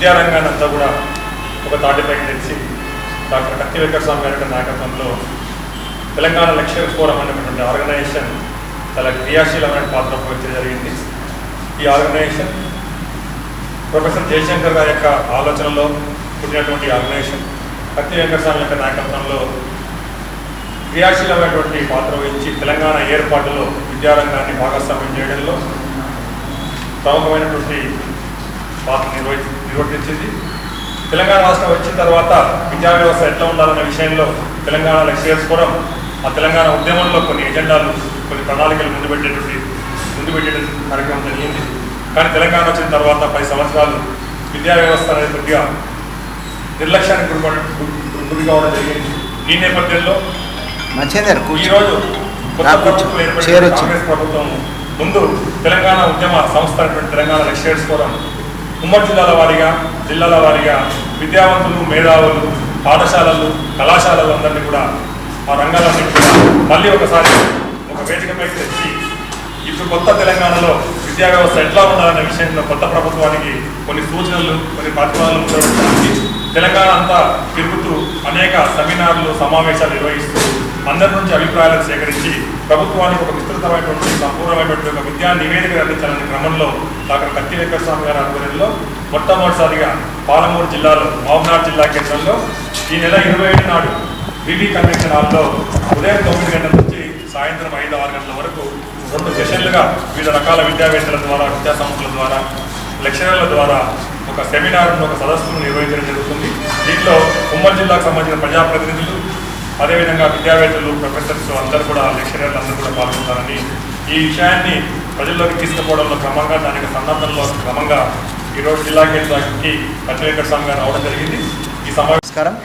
విద్యారంగాన్ని అంతా కూడా ఒక తాటిపైకి తెచ్చి డాక్టర్ కత్తి వెంకట స్వామి గారి యొక్క నాయకత్వంలో తెలంగాణ లక్ష్య ఫోరం అనేటువంటి ఆర్గనైజేషన్ చాలా క్రియాశీలమైన పాత్ర పోషించడం జరిగింది. ఈ ఆర్గనైజేషన్ ప్రొఫెసర్ జయశంకర్ గారి యొక్క ఆలోచనలో పుట్టినటువంటి ఆర్గనైజేషన్ కత్తి వెంకట స్వామి యొక్క నాయకత్వంలో క్రియాశీలమైనటువంటి పాత్ర వహించి తెలంగాణ ఏర్పాటులో విద్యారంగాన్ని భాగస్వామ్యం చేయడంలో ప్రముఖమైనటువంటి పాత్ర నిర్వహించింది. నిర్వర్తించింది. తెలంగాణ రాష్ట్రం వచ్చిన తర్వాత విద్యా వ్యవస్థ ఎట్లా ఉండాలనే విషయంలో తెలంగాణ లెక్చరర్స్ ఫోరం ఆ తెలంగాణ ఉద్యమంలో కొన్ని ఎజెండాలు కొన్ని ప్రణాళికలు ముందు పెట్టేటువంటి ముందు పెట్టే కార్యక్రమం జరిగింది. కానీ తెలంగాణ వచ్చిన తర్వాత పది సంవత్సరాలు విద్యా వ్యవస్థ అనేది కొద్దిగా నిర్లక్ష్యానికి గురి కావడం జరిగింది. ఈ నేపథ్యంలో మంచిదే ఈ రోజు కొత్త ప్రభుత్వం ఏర్పడిన. కాంగ్రెస్ ప్రభుత్వం ముందు తెలంగాణ ఉద్యమ సంస్థ తెలంగాణ లెక్చరర్స్ ఫోరం ఉమ్మడి జిల్లాల వారీగా జిల్లాల వారీగా విద్యావంతులు మేధావులు పాఠశాలలు కళాశాలలు అందరినీ కూడా ఆ రంగాలన్నింటి కూడా మళ్ళీ ఒకసారి ఒక వేదికపై తెచ్చి ఇప్పుడు కొత్త తెలంగాణలో విద్యా వ్యవస్థ ఎట్లా ఉండాలనే విషయంలో కొత్త ప్రభుత్వానికి కొన్ని సూచనలు కొన్ని ప్రతిపాదనలు ముందుకు తెలంగాణ అంతా తిరుగుతూ అనేక సెమినార్లు సమావేశాలు నిర్వహిస్తూ అందరి నుంచి అభిప్రాయాలను సేకరించి ప్రభుత్వానికి ఒక విస్తృతమైనటువంటి సంపూర్ణమైనటువంటి ఒక విద్యా నివేదిక అందించాలనే క్రమంలో డాక్టర్ కత్తి వెంకటస్వామి గారి ఆధ్వర్యంలో మొట్టమొదటిసారిగా పాలమూరు జిల్లాలో మహబూబ్నాథ్ జిల్లా కేంద్రంలో ఈ నెల ఇరవై ఏడు నాడు బీబీ కన్వెన్షన్ హాల్లో ఉదయం తొమ్మిది గంటల నుంచి సాయంత్రం ఐదు ఆరు గంటల వరకు రెండు సెషన్లుగా వివిధ రకాల విద్యావేత్తల ద్వారా విద్యా సంస్థల ద్వారా లెక్చరర్ల ద్వారా ఒక సెమినార్ను ఒక సదస్సును నిర్వహించడం జరుగుతుంది. దీంట్లో ఉమ్మడి జిల్లాకు సంబంధించిన ప్రజాప్రతినిధులు అదేవిధంగా విద్యావేత్తలు ప్రొఫెసర్స్ అందరూ కూడా లెక్చరర్లు అందరూ కూడా పాల్గొంటారని ఈ విషయాన్ని ప్రజల్లోకి తీసుకుపోవడంలో క్రమంగా దానికి సన్నద్ధంలో క్రమంగా ఈరోజు జిల్లా కేంద్రానికి కత్తి స్వామి గారు రావడం జరిగింది. ఈ సమావేశం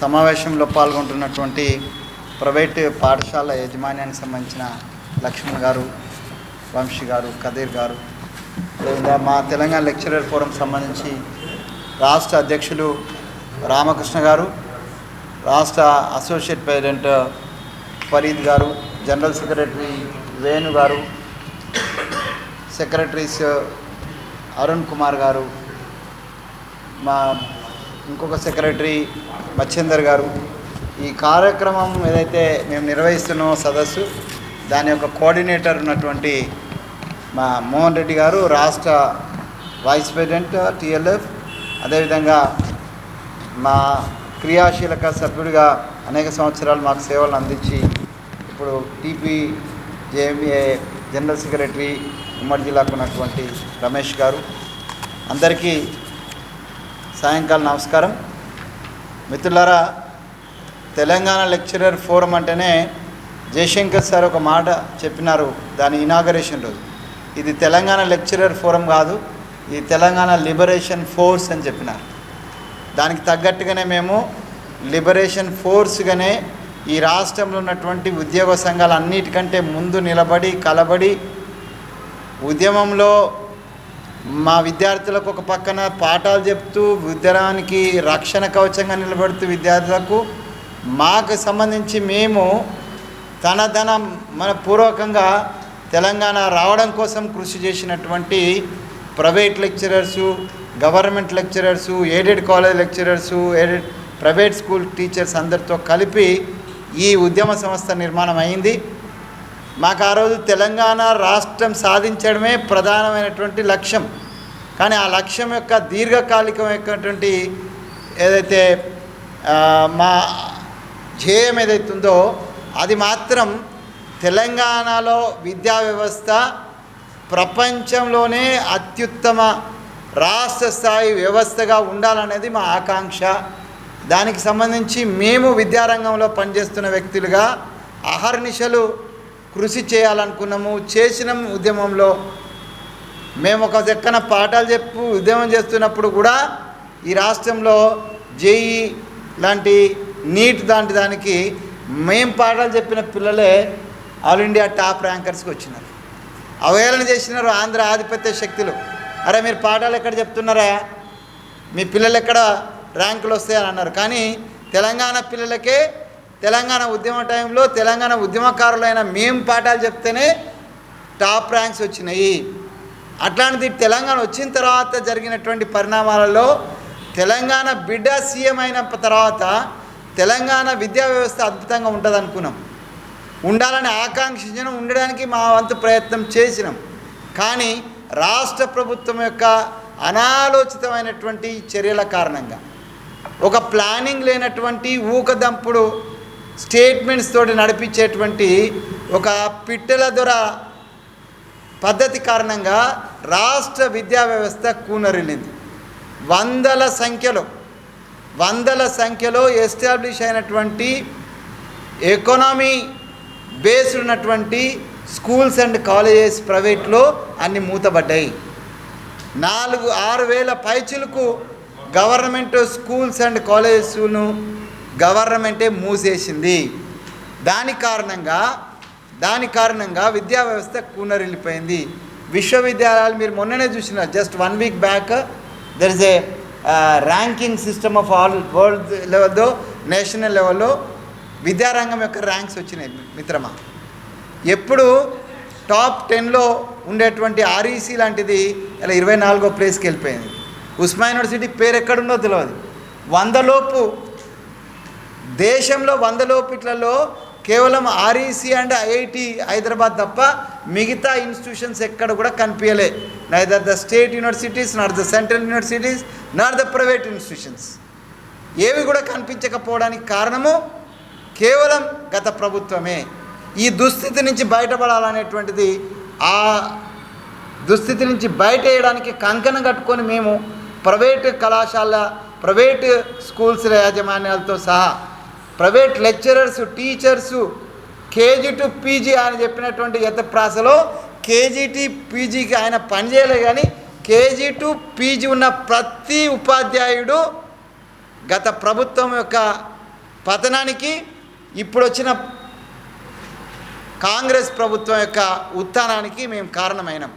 సమావేశంలో పాల్గొంటున్నటువంటి ప్రైవేట్ పాఠశాల యాజమాన్యానికి సంబంధించిన లక్ష్మణ్ గారు వంశీ గారు కదీర్ గారు లేదా మా తెలంగాణ లెక్చరర్ ఫోరం సంబంధించి రాష్ట్ర అధ్యక్షులు రామకృష్ణ గారు రాష్ట్ర అసోసియేట్ ప్రెసిడెంట్ ఫరీద్ గారు జనరల్ సెక్రటరీ వేణు గారు సెక్రటరీస్ అరుణ్ కుమార్ గారు మా ఇంకొక సెక్రటరీ మచ్చేందర్ గారు. ఈ కార్యక్రమం ఏదైతే మేము నిర్వహిస్తున్నామో సదస్సు దాని యొక్క కోఆర్డినేటర్ ఉన్నటువంటి మా మోహన్ రెడ్డి గారు రాష్ట్ర వైస్ ప్రెసిడెంట్ టిఎల్ఎఫ్ అదేవిధంగా మా క్రియాశీలక సభ్యుడిగా అనేక సంవత్సరాలు మాకు సేవలు అందించి ఇప్పుడు టీపీ జేఎంఏ జనరల్ సెక్రటరీ ఉమ్మడి జిల్లాకు ఉన్నటువంటి రమేష్ గారు. అందరికీ సాయంకాలం నమస్కారం. మిత్రులారా తెలంగాణ లెక్చరర్ ఫోరం అంటేనే జయశంకర్ సార్ ఒక మాట చెప్పినారు దాని ఇనాగరేషన్ రోజు. ఇది తెలంగాణ లెక్చరర్ ఫోరం కాదు ఇది తెలంగాణ లిబరేషన్ ఫోర్స్ అని చెప్పినారు. దానికి తగ్గట్టుగానే మేము లిబరేషన్ ఫోర్స్గానే ఈ రాష్ట్రంలో ఉన్నటువంటి ఉద్యోగ సంఘాలు అన్నిటికంటే ముందు నిలబడి కలబడి ఉద్యమంలో మా విద్యార్థులకు ఒక పక్కన పాఠాలు చెప్తూ ఉద్యమానికి రక్షణ కవచంగా నిలబడుతూ విద్యార్థులకు మాకు సంబంధించి మేము తన ధన మన పూర్వకంగా తెలంగాణ రావడం కోసం కృషి చేసినటువంటి private lecturers government lecturers aided college lecturers aided private school teachers అందరితో కలిపి ఈ ఉద్యమ సంస్థ నిర్మాణం అయింది. మాకు ఆ రోజు తెలంగాణ రాష్ట్రం సాధించడమే ప్రధానమైనటువంటి లక్ష్యం. కానీ ఆ లక్ష్యం యొక్క దీర్ఘకాలికమైనటువంటి ఏదైతే మా ధ్యేయం ఏదైతుందో అది మాత్రం తెలంగాణలో విద్యా వ్యవస్థ ప్రపంచంలోనే అత్యుత్తమ రాష్ట్ర స్థాయి వ్యవస్థగా ఉండాలనేది మా ఆకాంక్ష. దానికి సంబంధించి మేము విద్యారంగంలో పనిచేస్తున్న వ్యక్తులుగా అహర్నిశలు కృషి చేయాలనుకున్నాము. చేసిన ఉద్యమంలో మేము ఒక చెక్కన పాఠాలు చెప్పు ఉద్యమం చేస్తున్నప్పుడు కూడా ఈ రాష్ట్రంలో జేఈ లాంటి నీట్ లాంటి దానికి మేము పాఠాలు చెప్పిన పిల్లలే ఆల్ ఇండియా టాప్ ర్యాంకర్స్కి వచ్చినారు. అవహేళన చేసినారు ఆంధ్ర ఆధిపత్య శక్తులు. అరే మీరు పాఠాలు ఎక్కడ చెప్తున్నారా? మీ పిల్లలు ఎక్కడ ర్యాంకులు వస్తాయని అన్నారు. కానీ తెలంగాణ పిల్లలకే తెలంగాణ ఉద్యమ టైంలో తెలంగాణ ఉద్యమకారులైన మేం పాఠాలు చెప్తేనే టాప్ ర్యాంక్స్ వచ్చినాయి. అట్లాంటిది తెలంగాణ వచ్చిన తర్వాత జరిగినటువంటి పరిణామాలలో తెలంగాణ బిడ్డ సీఎం అయిన తర్వాత తెలంగాణ విద్యా వ్యవస్థ అద్భుతంగా ఉంటుంది అనుకున్నాం ఉండాలని ఆకాంక్షించడం ఉండడానికి మా వంతు ప్రయత్నం చేసినాం. కానీ రాష్ట్ర ప్రభుత్వం యొక్క అనాలోచితమైనటువంటి చర్యల కారణంగా ఒక ప్లానింగ్ లేనటువంటి ఊకదంపుడు స్టేట్మెంట్స్ తోటి నడిపించేటువంటి ఒక పిట్టల దొర పద్ధతి కారణంగా రాష్ట్ర విద్యా వ్యవస్థ కూనరిల్లింది. వందల సంఖ్యలో వందల సంఖ్యలో ఎస్టాబ్లిష్ అయినటువంటి ఎకానమీ బేస్డ్ ఉన్నటువంటి స్కూల్స్ అండ్ కాలేజెస్ ప్రైవేట్లో అన్ని మూతబడ్డాయి నాలుగు ఆరు వేల పైచులకు గవర్నమెంట్ స్కూల్స్ అండ్ కాలేజెస్ను గవర్నమెంటే మూసేసింది. దాని కారణంగా దాని కారణంగా విద్యా వ్యవస్థ కూనరిల్లిపోయింది. విశ్వవిద్యాలయాలు మీరు మొన్ననే చూసిన just one week back there is a ranking system of all world లెవెల్లో నేషనల్ లెవెల్లో విద్యారంగం యొక్క ర్యాంక్స్ వచ్చినాయి మిత్రమా? ఎప్పుడు టాప్ టెన్లో ఉండేటువంటి ఆర్ఈసీ లాంటిది ఇలా ఇరవై నాలుగో ప్లేస్కి వెళ్ళిపోయింది. ఉస్మా యూనివర్సిటీ పేరు ఎక్కడుందో తెలియదు వందలోపు దేశంలో వందలోపు ఇట్లలో కేవలం ఆర్ఈసీ అండ్ ఐఐటి హైదరాబాద్ తప్ప మిగతా ఇన్స్టిట్యూషన్స్ ఎక్కడ కూడా కనిపించలే. Neither the state universities not the central universities not the private institutions ఏవి కూడా కనిపించకపోవడానికి కారణము కేవలం గత ప్రభుత్వమే. ఈ దుస్థితి నుంచి బయటపడాలనేటువంటిది ఆ దుస్థితి నుంచి బయట వేయడానికి కంకణం కట్టుకొని మేము ప్రైవేట్ కళాశాల ప్రైవేట్ స్కూల్స్ యాజమాన్యాలతో సహా private lecturers teachers KG to PG ఆయన చెప్పినటువంటి ఎత్త ప్రాసలో పీజీకి ఆయన పనిచేయలే కానీ కేజీ టు పీజీ ఉన్న ప్రతి ఉపాధ్యాయుడు గత ప్రభుత్వం యొక్క పతనానికి ఇప్పుడు వచ్చిన కాంగ్రెస్ ప్రభుత్వం యొక్క ఉత్థానానికి మేము కారణమైనాం.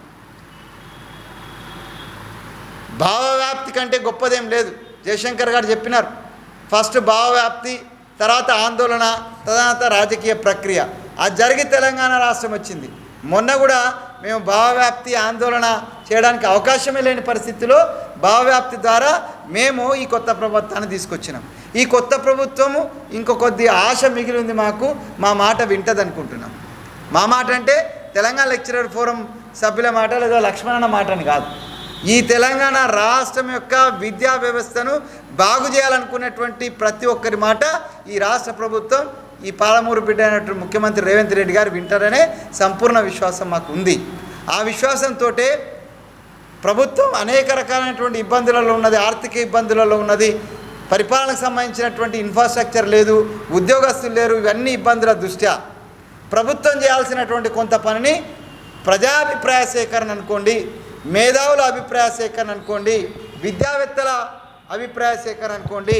భావవ్యాప్తి కంటే గొప్పదేం లేదు. జయశంకర్ గారు చెప్పినారు. ఫస్ట్ భావవ్యాప్తి తర్వాత ఆందోళన తర్వాత రాజకీయ ప్రక్రియ. అది జరిగి తెలంగాణ రాష్ట్రం వచ్చింది. మొన్న కూడా మేము భావవ్యాప్తి ఆందోళన చేయడానికి అవకాశమే లేని పరిస్థితిలో భావవ్యాప్తి ద్వారా మేము ఈ కొత్త ప్రభుత్వాన్ని తీసుకొచ్చినాం. ఈ కొత్త ప్రభుత్వము ఇంకో కొద్ది ఆశ మిగిలి ఉంది మాకు. మా మాట వింటదనుకుంటున్నాం. మా మాట అంటే తెలంగాణ లెక్చరర్ ఫోరం సభ్యుల మాట లేదా లక్ష్మణన్న మాట అని కాదు. ఈ తెలంగాణ రాష్ట్రం యొక్క విద్యా వ్యవస్థను బాగు చేయాలనుకున్నటువంటి ప్రతి ఒక్కరి మాట ఈ రాష్ట్ర ప్రభుత్వం ఈ పాలమూరు బిడ్డ అయినటువంటి ముఖ్యమంత్రి రేవంత్ రెడ్డి గారు వింటారనే సంపూర్ణ విశ్వాసం మాకు ఉంది. ఆ విశ్వాసంతో ప్రభుత్వం అనేక రకాలైనటువంటి ఇబ్బందులలో ఉన్నది ఆర్థిక ఇబ్బందులలో ఉన్నది పరిపాలనకు సంబంధించినటువంటి ఇన్ఫ్రాస్ట్రక్చర్ లేదు ఉద్యోగస్తులు లేరు ఇవన్నీ ఇబ్బందుల దృష్ట్యా. ప్రభుత్వం చేయాల్సినటువంటి కొంత పనిని ప్రజాభిప్రాయ సేకరణ అనుకోండి మేధావుల అభిప్రాయ సేకరణ అనుకోండి విద్యావేత్తల అభిప్రాయ సేకరణ అనుకోండి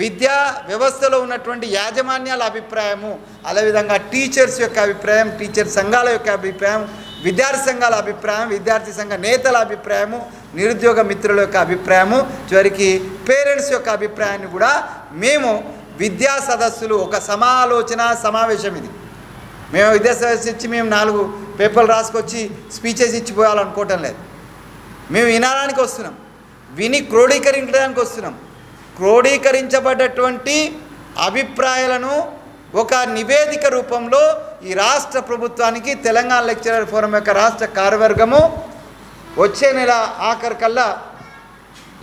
విద్యా వ్యవస్థలో ఉన్నటువంటి యాజమాన్యాల అభిప్రాయము అదేవిధంగా టీచర్స్ యొక్క అభిప్రాయం టీచర్ సంఘాల యొక్క అభిప్రాయం విద్యార్థి సంఘాల అభిప్రాయం విద్యార్థి సంఘ నేతల అభిప్రాయము నిరుద్యోగ మిత్రుల యొక్క అభిప్రాయము చివరికి పేరెంట్స్ యొక్క అభిప్రాయాన్ని కూడా మేము విద్యా సదస్సులు ఒక సమాలోచన సమావేశం ఇది. మేము విద్యా సదస్సు ఇచ్చి మేము నాలుగు పేపర్లు రాసుకొచ్చి స్పీచెస్ ఇచ్చిపోవాలనుకోవటం లేదు. మేము వినడానికి వస్తున్నాం. విని క్రోడీకరించడానికి వస్తున్నాం. క్రోడీకరించబడ్డటువంటి అభిప్రాయాలను ఒక నివేదిక రూపంలో ఈ రాష్ట్ర ప్రభుత్వానికి తెలంగాణ లెక్చరర్ ఫోరం యొక్క రాష్ట్ర కార్యవర్గము వచ్చే నెల ఆఖరికల్లా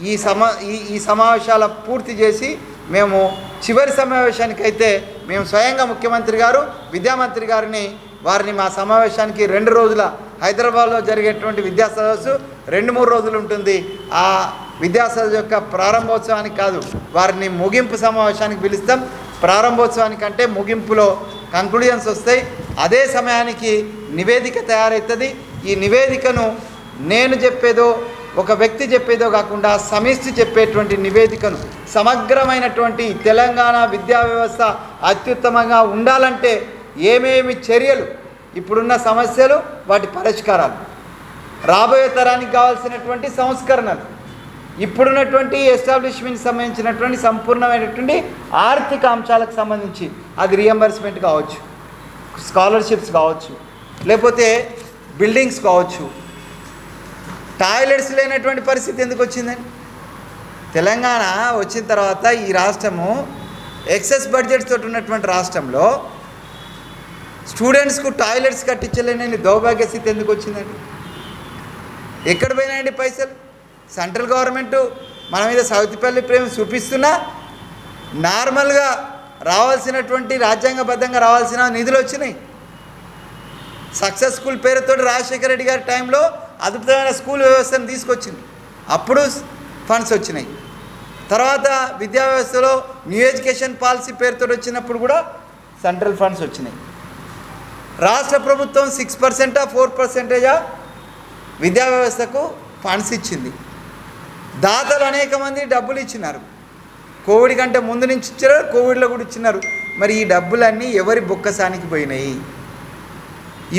ఈ సమా ఈ ఈ సమావేశాల పూర్తి చేసి మేము చివరి సమావేశానికి అయితే మేము స్వయంగా ముఖ్యమంత్రి గారు విద్యామంత్రి గారిని వారిని మా సమావేశానికి రెండు రోజుల హైదరాబాద్లో జరిగేటువంటి విద్యా సదస్సు రెండు మూడు రోజులు ఉంటుంది. ఆ విద్యా సదస్సు యొక్క ప్రారంభోత్సవానికి కాదు వారిని ముగింపు సమావేశానికి పిలుస్తాం. ప్రారంభోత్సవానికి అంటే ముగింపులో కంక్లూజన్స్ వస్తాయి. అదే సమయానికి నివేదిక తయారవుతుంది ఈ నివేదికను నేను చెప్పేదో ఒక వ్యక్తి చెప్పేదో కాకుండా సమిష్టి చెప్పేటువంటి నివేదికను సమగ్రమైనటువంటి తెలంగాణ విద్యా వ్యవస్థ అత్యుత్తమంగా ఉండాలంటే ఏమేమి చర్యలు ఇప్పుడున్న సమస్యలు వాటి పరిష్కారాలు రాబోయే తరానికి కావాల్సినటువంటి సంస్కరణలు ఇప్పుడున్నటువంటి ఎస్టాబ్లిష్మెంట్ సంబంధించినటువంటి సంపూర్ణమైనటువంటి ఆర్థిక అంశాలకు సంబంధించి అది రియంబర్స్మెంట్ కావచ్చు స్కాలర్షిప్స్ కావచ్చు లేకపోతే బిల్డింగ్స్ కావచ్చు టాయిలెట్స్ లేనటువంటి పరిస్థితి ఎందుకు వచ్చిందండి? తెలంగాణ వచ్చిన తర్వాత ఈ రాష్ట్రము ఎక్సెస్ బడ్జెట్ తోటి ఉన్నటువంటి రాష్ట్రంలో స్టూడెంట్స్కు టాయిలెట్స్ కట్టించలేని దౌర్భాగ్య స్థితి ఎందుకు వచ్చిందండి? ఎక్కడ పోయినాయండి పైసలు? సెంట్రల్ గవర్నమెంట్ మన మీద సౌతిపల్లి ప్రేమ చూపిస్తున్నా నార్మల్గా రావాల్సినటువంటి రాజ్యాంగబద్ధంగా రావాల్సిన నిధులు వచ్చినాయి. సక్సెస్ఫుల్ పేరుతో రాజశేఖర రెడ్డి గారి టైంలో అద్భుతమైన స్కూల్ వ్యవస్థను తీసుకొచ్చింది. అప్పుడు ఫండ్స్ వచ్చినాయి. తర్వాత విద్యా వ్యవస్థలో న్యూ ఎడ్యుకేషన్ పాలసీ పేరుతో వచ్చినప్పుడు కూడా సెంట్రల్ ఫండ్స్ వచ్చినాయి. రాష్ట్ర ప్రభుత్వం సిక్స్ పర్సెంటా ఫోర్ పర్సెంటేజా విద్యా వ్యవస్థకు ఫండ్స్ ఇచ్చింది. దాతలు అనేక మంది డబ్బులు ఇచ్చినారు. కోవిడ్ కంటే ముందు నుంచి ఇచ్చారు కోవిడ్లో కూడా ఇచ్చినారు. మరి ఈ డబ్బులన్నీ ఎవరి బొక్కసానికి పోయినాయి?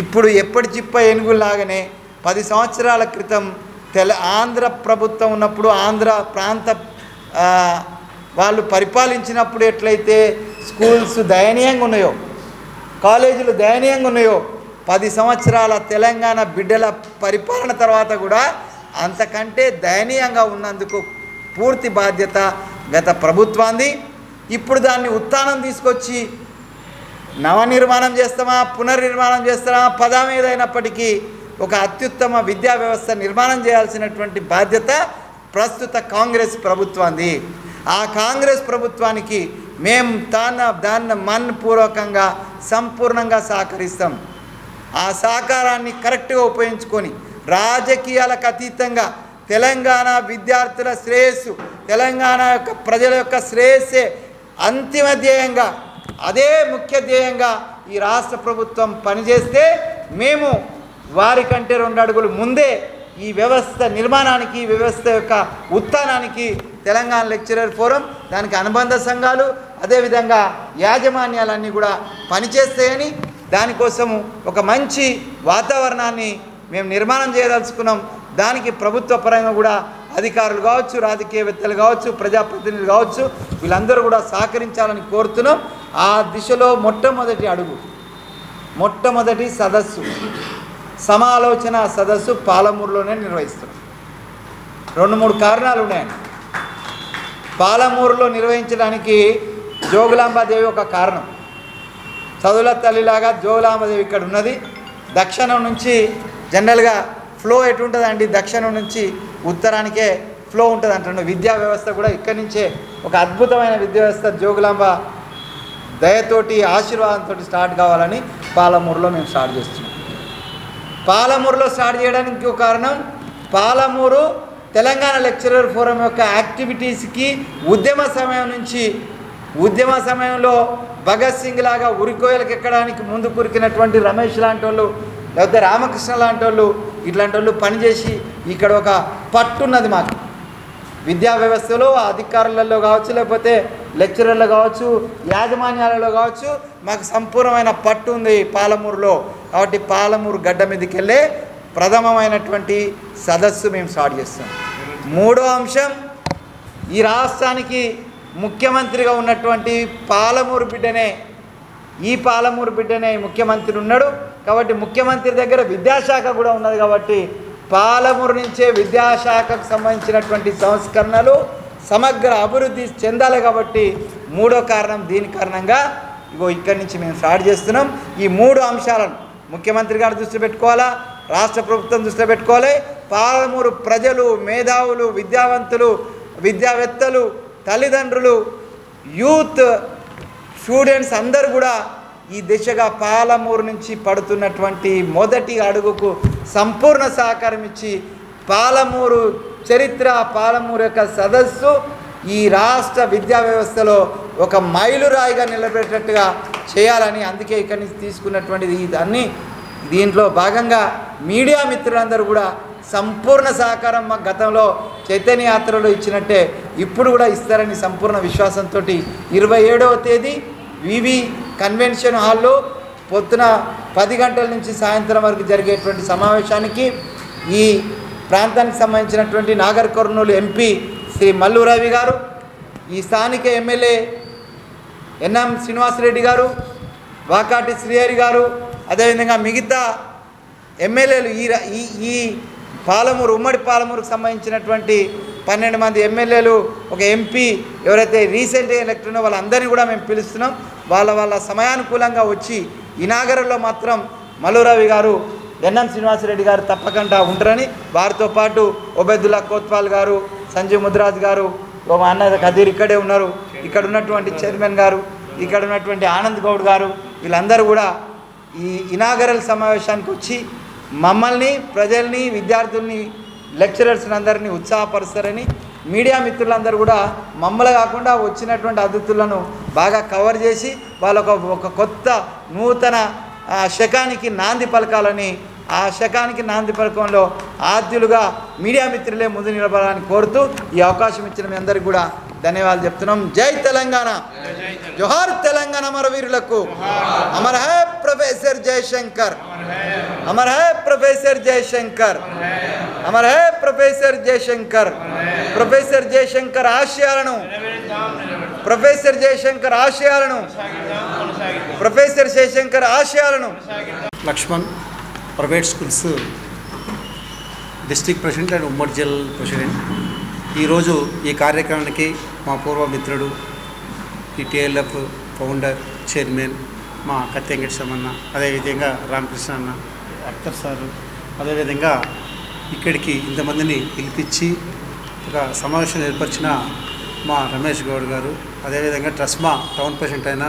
ఇప్పుడు ఎప్పటి చిప్ప ఏనుగులాగానే పది సంవత్సరాల క్రితం తెల ఆంధ్ర ప్రభుత్వం ఉన్నప్పుడు ఆంధ్ర ప్రాంత వాళ్ళు పరిపాలించినప్పుడు ఎట్లయితే స్కూల్స్ దయనీయంగా ఉన్నాయో కాలేజీలు దయనీయంగా ఉన్నాయో పది సంవత్సరాల తెలంగాణ బిడ్డల పరిపాలన తర్వాత కూడా అంతకంటే దయనీయంగా ఉన్నందుకు పూర్తి బాధ్యత గత ప్రభుత్వాన్ని ఇప్పుడు దాన్ని ఉత్థానం తీసుకొచ్చి నవనిర్మాణం చేస్తామా పునర్నిర్మాణం చేస్తామా పదం ఏదైనప్పటికీ ఒక అత్యుత్తమ విద్యా వ్యవస్థ నిర్మాణం చేయాల్సినటువంటి బాధ్యత ప్రస్తుత కాంగ్రెస్ ప్రభుత్వాన్ని ఆ కాంగ్రెస్ ప్రభుత్వానికి మేము దాన్న దాన్ని మన్పూర్వకంగా సంపూర్ణంగా సహకరిస్తాం. ఆ సహకారాన్ని కరెక్ట్గా ఉపయోగించుకొని రాజకీయాలకు అతీతంగా తెలంగాణ విద్యార్థుల శ్రేయస్సు తెలంగాణ యొక్క ప్రజల యొక్క శ్రేయస్సే అంతిమ ధ్యేయంగా అదే ముఖ్య ధ్యేయంగా ఈ రాష్ట్ర ప్రభుత్వం పనిచేస్తే మేము వారికంటే రెండు అడుగులు ముందే ఈ వ్యవస్థ నిర్మాణానికి ఈ వ్యవస్థ యొక్క ఉత్థానానికి తెలంగాణ లెక్చరర్ ఫోరం దానికి అనుబంధ సంఘాలు అదేవిధంగా యాజమాన్యాలన్నీ కూడా పనిచేస్తాయని దానికోసము ఒక మంచి వాతావరణాన్ని మేము నిర్మాణం చేయదలుచుకున్నాం. దానికి ప్రభుత్వ పరంగా కూడా అధికారులు కావచ్చు రాజకీయవేత్తలు కావచ్చు ప్రజాప్రతినిధులు కావచ్చు వీళ్ళందరూ కూడా సహకరించాలని కోరుతున్నాం. ఆ దిశలో మొట్టమొదటి అడుగు మొట్టమొదటి సదస్సు. సమాలోచన సదస్సు పాలమూరులోనే నిర్వహిస్తున్నాం రెండు మూడు కారణాలు ఉన్నాయండి పాలమూరులో నిర్వహించడానికి జోగులాంబాదేవి ఒక కారణం. చదువుల తల్లిలాగా జోగులాంబాదేవి ఇక్కడ ఉన్నది. దక్షిణం నుంచి జనరల్గా ఫ్లో ఎటుంటుందండి దక్షిణం నుంచి ఉత్తరానికే ఫ్లో ఉంటుంది అంటున్నాడు విద్యా వ్యవస్థ కూడా ఇక్కడి నుంచే ఒక అద్భుతమైన విద్యా వ్యవస్థ జోగులాంబ దయతోటి ఆశీర్వాదంతో స్టార్ట్ కావాలని పాలమూరులో మేము స్టార్ట్ చేస్తున్నాం. పాలమూరులో స్టార్ట్ చేయడానికి కారణం పాలమూరు తెలంగాణ లెక్చరర్ ఫోరం యొక్క యాక్టివిటీస్కి ఉద్యమ సమయం నుంచి ఉద్యమ సమయంలో భగత్ సింగ్ లాగా ఉరికోయలకు ఎక్కడానికి ముందు కురికినటువంటి రమేష్ లాంటి వాళ్ళు లేకపోతే రామకృష్ణ లాంటి వాళ్ళు ఇట్లాంటి వాళ్ళు పనిచేసి ఇక్కడ ఒక పట్టున్నది మాకు. విద్యా వ్యవస్థలో అధికారులలో కావచ్చు లేకపోతే లెక్చరర్లు కావచ్చు యాజమాన్యాలలో కావచ్చు మాకు సంపూర్ణమైన పట్టు ఉంది పాలమూరులో. కాబట్టి పాలమూరు గడ్డ మీదకి వెళ్ళే ప్రథమమైనటువంటి సదస్సు మేము స్టార్ట్ చేస్తాం. మూడో అంశం ఈ రాష్ట్రానికి ముఖ్యమంత్రిగా ఉన్నటువంటి పాలమూరు బిడ్డనే ఈ పాలమూరు బిడ్డనే ముఖ్యమంత్రి ఉన్నాడు. కాబట్టి ముఖ్యమంత్రి దగ్గర విద్యాశాఖ కూడా ఉన్నది కాబట్టి పాలమూరు నుంచే విద్యాశాఖకు సంబంధించినటువంటి సంస్కరణలు సమగ్ర అభివృద్ధి చెందాలి కాబట్టి మూడో కారణం దీని కారణంగా ఇగో ఇక్కడి నుంచి మేము స్టార్ట్ చేస్తున్నాం. ఈ మూడు అంశాలను ముఖ్యమంత్రి గారు దృష్టి పెట్టుకోవాలా? రాష్ట్ర ప్రభుత్వం దృష్టిలో పెట్టుకోవాలి. పాలమూరు ప్రజలు మేధావులు విద్యావంతులు విద్యావేత్తలు తల్లిదండ్రులు యూత్ స్టూడెంట్స్ అందరూ కూడా ఈ దిశగా పాలమూరు నుంచి పడుతున్నటువంటి మొదటి అడుగుకు సంపూర్ణ సహకారం ఇచ్చి పాలమూరు చరిత్ర పాలమూరు యొక్క సదస్సు ఈ రాష్ట్ర విద్యా వ్యవస్థలో ఒక మైలురాయిగా నిలబెట్టినట్టుగా చేయాలని అందుకే ఇక్కడి నుంచి తీసుకున్నటువంటిది ఇదన్నీ దీంట్లో భాగంగా మీడియా మిత్రులందరూ కూడా సంపూర్ణ సహకారం మా గతంలో చైతన్య యాత్రలో ఇచ్చినట్టే ఇప్పుడు కూడా ఇస్తారని సంపూర్ణ విశ్వాసంతో ఇరవై ఏడవ తేదీ వివి కన్వెన్షన్ హాల్లో పొద్దున పది గంటల నుంచి సాయంత్రం వరకు జరిగేటువంటి సమావేశానికి ఈ ప్రాంతానికి సంబంధించినటువంటి నాగర్ కర్నూలు ఎంపీ శ్రీ మల్లు రవి గారు ఈ స్థానిక ఎమ్మెల్యే ఎన్ఎం శ్రీనివాసరెడ్డి గారు వాకాటి శ్రీహరి గారు అదేవిధంగా మిగతా ఎమ్మెల్యేలు ఈ ఈ ఈ పాలమూరు ఉమ్మడి పాలమూరుకు సంబంధించినటువంటి పన్నెండు మంది ఎమ్మెల్యేలు ఒక ఎంపీ ఎవరైతే రీసెంట్గా ఎలక్ట్ ఉన్నో వాళ్ళందరినీ కూడా మేము పిలుస్తున్నాం. వాళ్ళ వాళ్ళ సమయానుకూలంగా వచ్చి ఈ నాగరంలో మాత్రం మల్లురవి గారు ఎన్ఎం శ్రీనివాసరెడ్డి గారు తప్పకుండా ఉంటారని వారితో పాటు ఒబెదుల్లా కోత్వాల్ గారు సంజీవ్ ముద్రాజ్ గారు ఒక మా అన్న కదీర్ ఇక్కడే ఉన్నారు. ఇక్కడ ఉన్నటువంటి చైర్మన్ గారు ఇక్కడ ఉన్నటువంటి ఆనంద్ గౌడ్ గారు వీళ్ళందరూ కూడా ఈ ఇనాగరల్ సమావేశానికి వచ్చి మమ్మల్ని ప్రజల్ని విద్యార్థుల్ని లెక్చరర్స్ని అందరినీ ఉత్సాహపరుస్తారని మీడియా మిత్రులందరూ కూడా మమ్మల్ని కాకుండా వచ్చినటువంటి అతిథులను బాగా కవర్ చేసి వాళ్ళొక ఒక కొత్త నూతన శకానికి నాంది పలకాలని ఆ శకానికి నాంది పలకంలో ఆద్యులుగా మీడియా మిత్రులే ముందు నిలబడాలని కోరుతూ ఈ అవకాశం ఇచ్చిన మీ అందరికీ కూడా ధన్యవాదాలు చెప్తున్నాం. జై తెలంగాణ. జోహార్ తెలంగాణ అమరవీరులకు. అమర్ హే ప్రొఫెసర్ జయశంకర్. అమర్ హే ప్రొఫెసర్ జయశంకర్. అమర్ హే ప్రొఫెసర్ జయశంకర్. ప్రొఫెసర్ జయశంకర్ ఆశయాలను. ప్రొఫెసర్ జయశంకర్ ఆశయాలను. ప్రొఫెసర్ జయశంకర్ ఆశయాలను. Laxman private schools district president and ఉమ్మడి జిల్లా ప్రెసిడెంట్. ఈరోజు ఈ కార్యక్రమానికి మా పూర్వ మిత్రుడు ఈ టీఎల్ఎఫ్ ఫౌండర్ చైర్మన్ మా కత్యంగటి సమన్న అదేవిధంగా రామకృష్ణ అన్న అక్తర్ సారు అదేవిధంగా ఇక్కడికి ఇంతమందిని పిలిపించి ఒక సమావేశం ఏర్పరిచిన మా రమేష్ గౌడ్ గారు అదేవిధంగా ట్రస్మా టౌన్ ప్రెసిడెంట్ అయిన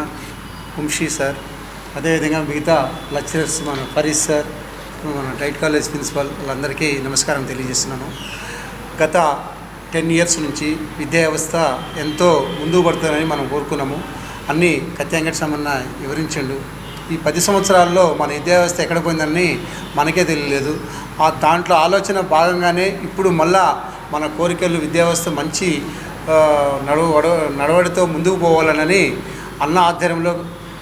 వంశీ సార్ అదేవిధంగా మిగతా లెక్చరర్స్ మన ఫరీద్ సార్ మన టైట్ కాలేజ్ ప్రిన్సిపల్ వాళ్ళందరికీ నమస్కారం తెలియజేస్తున్నాను. గత టెన్ ఇయర్స్ నుంచి విద్యా వ్యవస్థ ఎంతో ముందుకు పడుతుందని మనం కోరుకున్నాము. అన్నీ కత్యాంగటి సంబంధ వివరించండు. ఈ పది సంవత్సరాల్లో మన విద్యా వ్యవస్థ ఎక్కడ పోయిందని మనకే తెలియలేదు. ఆ దాంట్లో ఆలోచన భాగంగానే ఇప్పుడు మళ్ళా మన కోరికలు విద్యా వ్యవస్థ మంచి ఆ, నడవ నడవడితో ముందుకు పోవాలనని అన్న ఆధ్వర్యంలో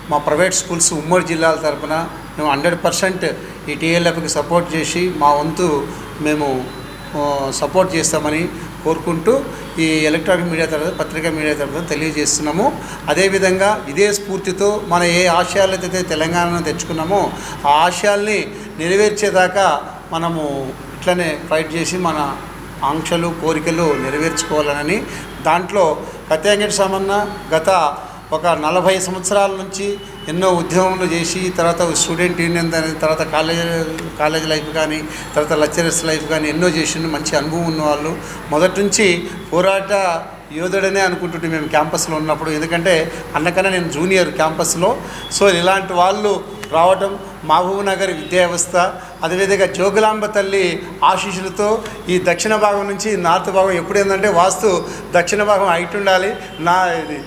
మా ప్రైవేట్ స్కూల్స్ ఉమ్మడి జిల్లాల తరపున మేము హండ్రెడ్ పర్సెంట్ ఈ టీఎల్ఎఫ్కి సపోర్ట్ చేసి మా వంతు మేము సపోర్ట్ చేస్తామని కోరుకుంటూ ఈ ఎలక్ట్రానిక్ మీడియా తరఫున పత్రికా మీడియా తరఫున తెలియజేస్తున్నాము. అదేవిధంగా ఇదే స్ఫూర్తితో మన ఏ ఆశయాలైతే తెలంగాణను తెచ్చుకున్నామో ఆ ఆశయాల్ని నెరవేర్చేదాకా మనము ఇట్లనే ఫైట్ చేసి మన ఆంక్షలు కోరికలు నెరవేర్చుకోవాలని దాంట్లో కత్యాంగటి సామన్న గత ఒక నలభై సంవత్సరాల నుంచి ఎన్నో ఉద్యమములు చేసి తర్వాత స్టూడెంట్ యూనియన్ దాని తర్వాత కాలేజ్ కాలేజ్ లైఫ్ కానీ తర్వాత లెక్చరర్స్ లైఫ్ కానీ ఎన్నో చేసిండు మంచి అనుభవం ఉన్నవాళ్ళు. మొదటి నుంచి పోరాట యోధుడనే అనుకుంటుంటే మేము క్యాంపస్లో ఉన్నప్పుడు. ఎందుకంటే అన్నకన్నా నేను జూనియర్ క్యాంపస్లో. సో ఇలాంటి వాళ్ళు రావటం మహబూబ్ నగర్ విద్యా వ్యవస్థ అదేవిధంగా జోగులాంబ తల్లి ఆశీస్సులతో ఈ దక్షిణ భాగం నుంచి నార్త్ భాగం ఎప్పుడు ఏంటంటే వాస్తు దక్షిణ భాగం హైట్ ఉండాలి. నా ఇది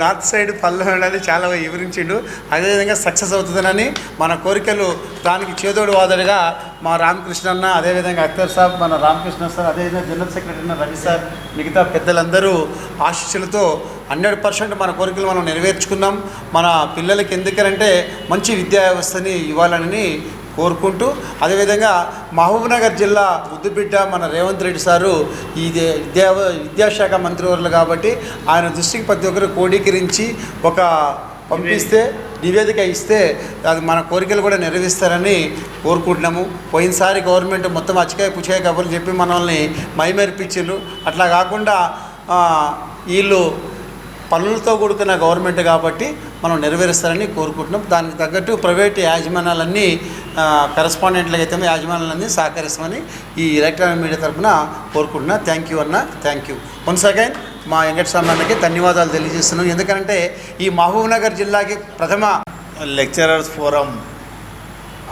నార్త్ సైడ్ పల్లె ఉండాలి చాలా వివరించిండు. అదేవిధంగా సక్సెస్ అవుతుందని మన కోరికలు దానికి చేదోడు వాదడుగా మా రామకృష్ణ అన్న అదేవిధంగా అఖ్తర్ సాబ్ మన రామకృష్ణ సార్ అదేవిధంగా జనరల్ సెక్రటరీ అన్న రవి సార్ మిగతా పెద్దలందరూ ఆశీస్సులతో హండ్రెడ్ పర్సెంట్ మన కోరికలు మనం నెరవేర్చుకున్నాం. మన పిల్లలకి ఎందుకంటే మంచి విద్యా వ్యవస్థని ఇవ్వాలని కోరుకుంటూ అదేవిధంగా మహబూబ్నగర్ జిల్లా ముద్దుబిడ్డ మన రేవంత్ రెడ్డి సారు ఈ విద్యా విద్యాశాఖ మంత్రివర్లు కాబట్టి ఆయన దృష్టికి ప్రతి ఒక్కరు కోడీకరించి ఒక పంపిస్తే నివేదిక ఇస్తే అది మన కోరికలు కూడా నెరవేరుస్తారని కోరుకుంటున్నాము. పోయినసారి గవర్నమెంట్ మొత్తం అచ్చకాయ పుచ్చకాయ కబుర్లు చెప్పి మనల్ని మైమేర్పించారు అట్లా కాకుండా వీళ్ళు పనులతో కూడుకున్న గవర్నమెంట్ కాబట్టి మనం నెరవేరుస్తారని కోరుకుంటున్నాం. దానికి తగ్గట్టు ప్రైవేట్ యాజమాన్యాలన్నీ కరెస్పాండెంట్లకు అయితే యాజమాన్యాలన్నీ సహకరిస్తామని ఈ ఎలక్ట్రానిక్ మీడియా తరఫున కోరుకుంటున్నా. థ్యాంక్ యూ అన్న థ్యాంక్ యూ. వన్స్ అగైన్ మా వెంకటస్వామి ధన్యవాదాలు తెలియజేస్తున్నాం. ఎందుకంటే ఈ మహబూబ్నగర్ జిల్లాకి ప్రథమ లెక్చరర్స్ ఫోరం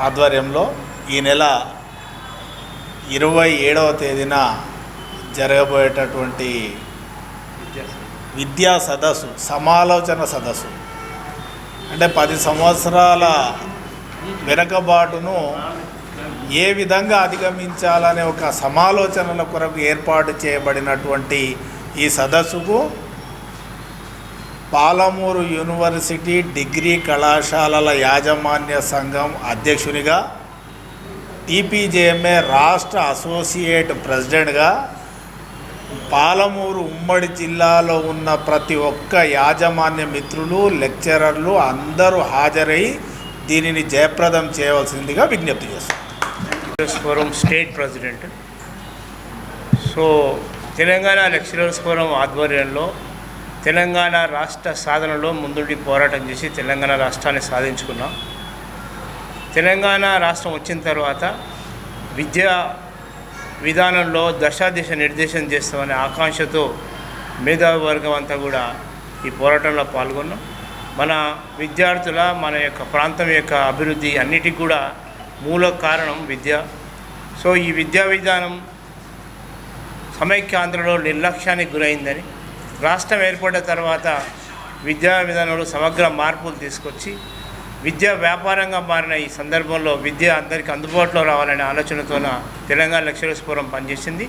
ఆధ్వర్యంలో ఈ నెల ఇరవై ఏడవ తేదీన జరగబోయేటటువంటి విద్యా సదస్సు సమాలోచన సదస్సు. అంటే పది సంవత్సరాల వెనకబాటును ఏ విధంగా అధిగమించాలనే ఒక సమాలోచనల కొరకు ఏర్పాటు చేయబడినటువంటి ఈ సదస్సుకు పాలమూరు యూనివర్సిటీ డిగ్రీ కళాశాలల యాజమాన్య సంఘం అధ్యక్షునిగా టీపీజేఎంఏ రాష్ట్ర అసోసియేట్ ప్రెసిడెంట్గా పాలమూరు ఉమ్మడి జిల్లాలో ఉన్న ప్రతి ఒక్క యాజమాన్య మిత్రులు లెక్చరర్లు అందరూ హాజరై దీనిని జయప్రదం చేయవలసిందిగా విజ్ఞప్తి చేస్తాం forum state president. So Telangana lecturers forum ఆధ్వర్యంలో తెలంగాణ రాష్ట్ర సాధనలో ముందుండి పోరాటం చేసి తెలంగాణ రాష్ట్రాన్ని సాధించుకున్నాం. తెలంగాణ రాష్ట్రం వచ్చిన తర్వాత విద్యా విధానంలో దశాదిశ నిర్దేశం చేస్తామనే ఆకాంక్షతో మేధావివర్గం అంతా కూడా ఈ పోరాటంలో పాల్గొన్నాం. మన విద్యార్థుల మన యొక్క ప్రాంతం యొక్క అభివృద్ధి అన్నిటికీ కూడా మూల కారణం విద్య. సో ఈ విద్యా విధానం సమైక్యాంధ్రలో నిర్లక్ష్యానికి గురైందని రాష్ట్రం ఏర్పడిన తర్వాత విద్యా విధానంలో సమగ్ర మార్పులు తీసుకొచ్చి విద్య వ్యాపారంగా మారిన ఈ సందర్భంలో విద్య అందరికీ అందుబాటులో రావాలనే ఆలోచనతోన తెలంగాణ లెక్చరర్స్ ఫోరం పనిచేసింది.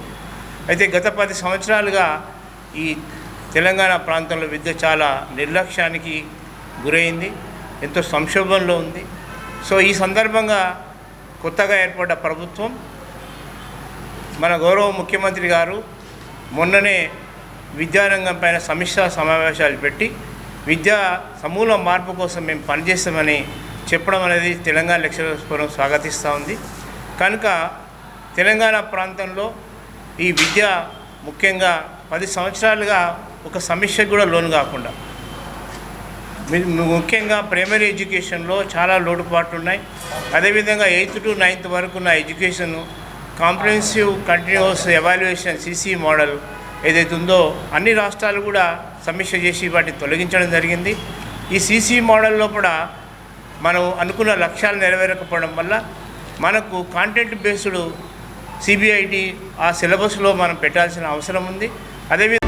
అయితే గత పది సంవత్సరాలుగా ఈ తెలంగాణ ప్రాంతంలో విద్య చాలా నిర్లక్ష్యానికి గురైంది ఎంతో సంక్షోభంలో ఉంది. సో ఈ సందర్భంగా కొత్తగా ఏర్పడ్డ ప్రభుత్వం మన గౌరవ ముఖ్యమంత్రి గారు మొన్ననే విద్యారంగం పైన సమీక్షా సమావేశాలు పెట్టి విద్యా సమూల మార్పు కోసం మేము పనిచేస్తామని చెప్పడం అనేది తెలంగాణ లెక్చరర్స్ ఫోరం స్వాగతిస్తూ ఉంది. కనుక తెలంగాణ ప్రాంతంలో ఈ విద్య ముఖ్యంగా పది సంవత్సరాలుగా ఒక సమీక్షకు కూడా లోను కాకుండా ముఖ్యంగా ప్రైమరీ ఎడ్యుకేషన్లో చాలా లోటుపాట్లు ఉన్నాయి. అదేవిధంగా ఎయిత్ టు నైన్త్ వరకు ఉన్న education comprehensive continuous evaluation CC model ఏదైతే ఉందో అన్ని రాష్ట్రాలు కూడా సమీక్ష చేసి వాటిని తొలగించడం జరిగింది. ఈ సీసీ మోడల్లో కూడా మనం అనుకున్న లక్ష్యాలు నెరవేరకపోవడం వల్ల మనకు కాంటెంట్ బేస్డ్ సిబిఐటి ఆ సిలబస్లో మనం పెట్టాల్సిన అవసరం ఉంది. అదేవిధంగా